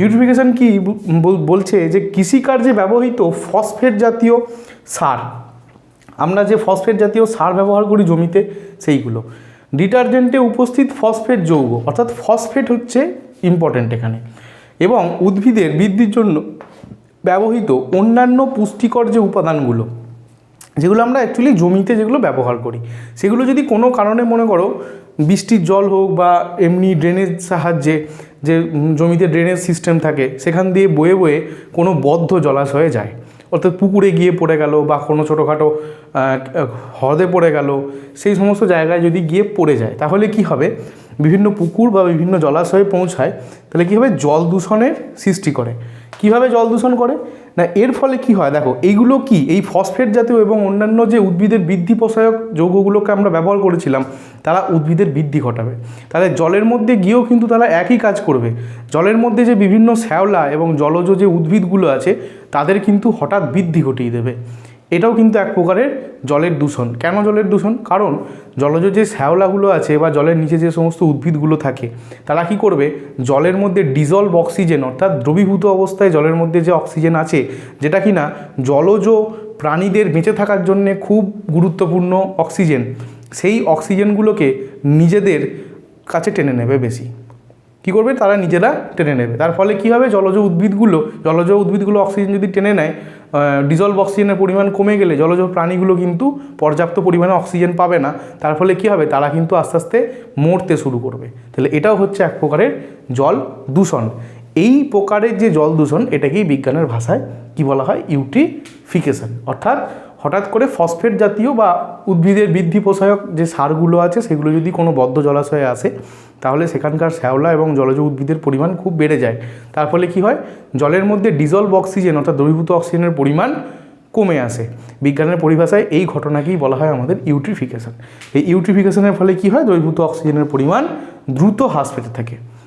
ইউটিফিকেশন কি বলছে যে কৃষিকার্যে ব্যবহৃত ফসফেট জাতীয় সার, আমরা যে ফসফেট জাতীয় সার ব্যবহার করি জমিতে সেইগুলো, ডিটারজেন্টে উপস্থিত ফসফেট যৌগ, অর্থাৎ ফসফেট হচ্ছে ইম্পর্ট্যান্ট এখানে, এবং উদ্ভিদের বৃদ্ধির জন্য ব্যবহৃত অন্যান্য পুষ্টিকর যে উপাদানগুলো, যেগুলো আমরা অ্যাকচুয়ালি জমিতে যেগুলো ব্যবহার করি, সেগুলো যদি কোনো কারণে মনে করো বৃষ্টির জল হোক বা এমনি ড্রেনের সাহায্যে যে জমিতে ড্রেনের সিস্টেম থাকে, সেখান দিয়ে বয়ে বয়ে কোনো বদ্ধ জলাশয়ে যায়। অর্থাৎ পুকুরে গিয়ে পড়ে গেল বা কোনো ছোটোখাটো হ্রদে পড়ে গেল, সেই সমস্ত জায়গায় যদি গিয়ে পড়ে যায়, তাহলে কি হবে? বিভিন্ন পুকুর বা বিভিন্ন জলাশয়ে পৌঁছায়, তাহলে কী হবে জল দূষণের সৃষ্টি করে? কীভাবে জল দূষণ করে? না, এর ফলে কি হয়? দেখো, এইগুলো কি? এই ফসফেট জাতীয় এবং অন্যান্য যে উদ্ভিদের বৃদ্ধি পোষায়ক যৌগগুলোকে আমরা ব্যবহার করেছিলাম, তারা উদ্ভিদের বৃদ্ধি ঘটাবে। তাহলে জলের মধ্যে গিয়েও কিন্তু তারা একই কাজ করবে। জলের মধ্যে যে বিভিন্ন শ্যাওলা এবং জলজ যে উদ্ভিদগুলো আছে, তাদের কিন্তু হঠাৎ বৃদ্ধি ঘটিয়ে দেবে। এটাও কিন্তু এক প্রকারের জলের দূষণ। কেন জলের দূষণ? কারণ জলজ যে শ্যাওলাগুলো আছে বা জলের নিচে যে সমস্ত উদ্ভিদগুলো থাকে, তারা কি করবে? জলের মধ্যে ডিজলভ অক্সিজেন অর্থাৎ দ্রবীভূত অবস্থায় জলের মধ্যে যে অক্সিজেন আছে, যেটা কি না জলজ প্রাণীদের বেঁচে থাকার জন্যে খুব গুরুত্বপূর্ণ অক্সিজেন সেই অক্সিজেনগুলোকে নিজেদের কাছে টেনে নেবে বেশি। কী করবে? তারা নিজেরা টেনে নেবে। তার ফলে কী হবে? জলজ উদ্ভিদগুলো জলজ উদ্ভিদগুলো অক্সিজেন যদি টেনে নেয় ডিজলভ অক্সিজেনের পরিমাণ কমে গেলে জলজ প্রাণীগুলো কিন্তু পর্যাপ্ত পরিমাণে অক্সিজেন পাবে না। তার ফলে কী হবে? তারা কিন্তু আস্তে আস্তে মরতে শুরু করবে। তাহলে এটাও হচ্ছে এক প্রকারের জল দূষণ। এই প্রকারের যে জল দূষণ, এটাকেই বিজ্ঞানের ভাষায় কি বলা হয়? ইউট্রিফিকেশন অর্থাৎ হঠাৎ করে ফসফেট জাতীয় বা উদ্ভিদের বৃদ্ধি পোষায়ক যে সারগুলো আছে, সেগুলো যদি কোনো বদ্ধ জলাশয়ে আসে, তাহলে সেখানকার শ্যাওলা এবং জলজ উদ্ভিদের পরিমাণ খুব বেড়ে যায়। তার ফলে কি হয়? জলের মধ্যে ডিজলভ অক্সিজেন অর্থাৎ দ্রবীভূত অক্সিজেনের পরিমাণ কমে আসে। বিজ্ঞানের পরিভাষায় এই ঘটনাকেই বলা হয় আমাদের ইউট্রিফিকেশন এই ইউট্রিফিকেশনের ফলে কি হয়? দ্রবীভূত অক্সিজেনের পরিমাণ দ্রুত হ্রাস পেতে থাকে।